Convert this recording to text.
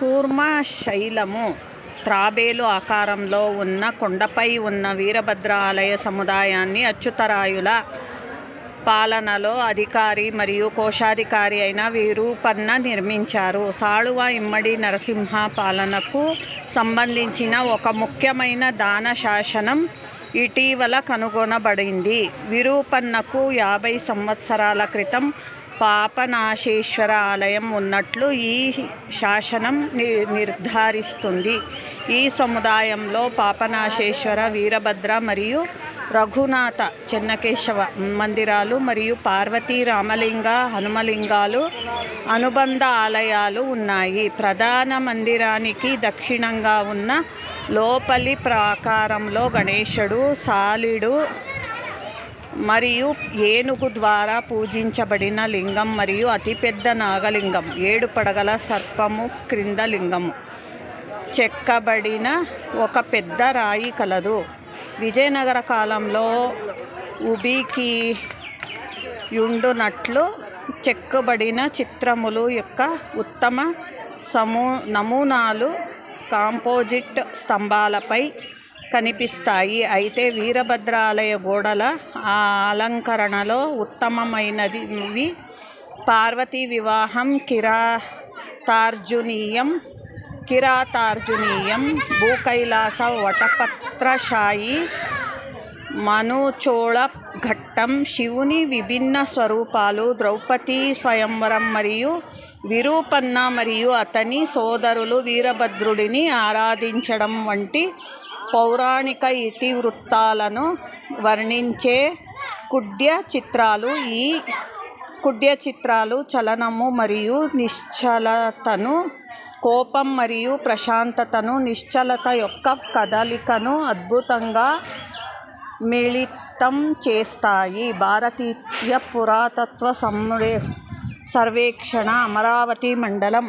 కూర్మ శైలము. త్రాబేలు ఆకారంలో ఉన్న కొండపై ఉన్న వీరభద్ర ఆలయ సముదాయాన్ని అచ్యుతరాయుల పాలనలో అధికారి మరియు కోశాధికారి అయిన విరూపన్న నిర్మించారు. సాళువ ఇమ్మడి నరసింహ పాలనకు సంబంధించిన ఒక ముఖ్యమైన దాన శాసనం ఇటీవల కనుగొనబడింది. విరూపన్నకు యాభై సంవత్సరాల క్రితం పాపనాశేశ్వర ఆలయం ఉన్నట్లు ఈ శాసనం ని నిర్ధారిస్తుంది. ఈ సముదాయంలో పాపనాశేశ్వర వీరభద్ర మరియు రఘునాథ చెన్నకేశవ మందిరాలు మరియు పార్వతీ రామలింగ హనుమలింగాలు అనుబంధ ఆలయాలు ఉన్నాయి. ప్రధాన మందిరానికి దక్షిణంగా ఉన్న లోపలి ప్రాకారంలో గణేశుడు సాలిడు మరియు ఏనుగు ద్వారా పూజించబడిన లింగం మరియు అతిపెద్ద నాగలింగం. ఏడు పడగల సర్పము క్రింద లింగము. చెక్కబడిన ఒక పెద్ద రాయి కలదు. విజయనగర కాలంలో ఉబికి యుండునట్లు చెక్కబడిన చిత్రములు యొక్క ఉత్తమ సమూ నమూనాలు కాంపోజిట్ స్తంభాలపై కనిపిస్తాయి. అయితే వీరభద్ర ఆలయ గోడల ఆ అలంకరణలో ఉత్తమమైనది పార్వతీ వివాహం కిరాతార్జునీయం కిరాతార్జునీయం భూకైలాస వటపత్రశాయి మనుచోళ ఘట్టం శివుని విభిన్న స్వరూపాలు ద్రౌపది స్వయంవరం మరియు విరూపన్న మరియు అతని సోదరులు వీరభద్రుడిని ఆరాధించడం వంటి పౌరాణిక ఇతివృత్తాలను వర్ణించే కుడ్య చిత్రాలు ఈ కుడ్య చిత్రాలు చలనము మరియు నిశ్చలతను కోపం మరియు ప్రశాంతతను నిశ్చలత యొక్క కదలికను అద్భుతంగా మిళితం చేస్తాయి. భారతీయ పురాతత్వ సమ్రే సర్వేక్షణ అమరావతి మండలం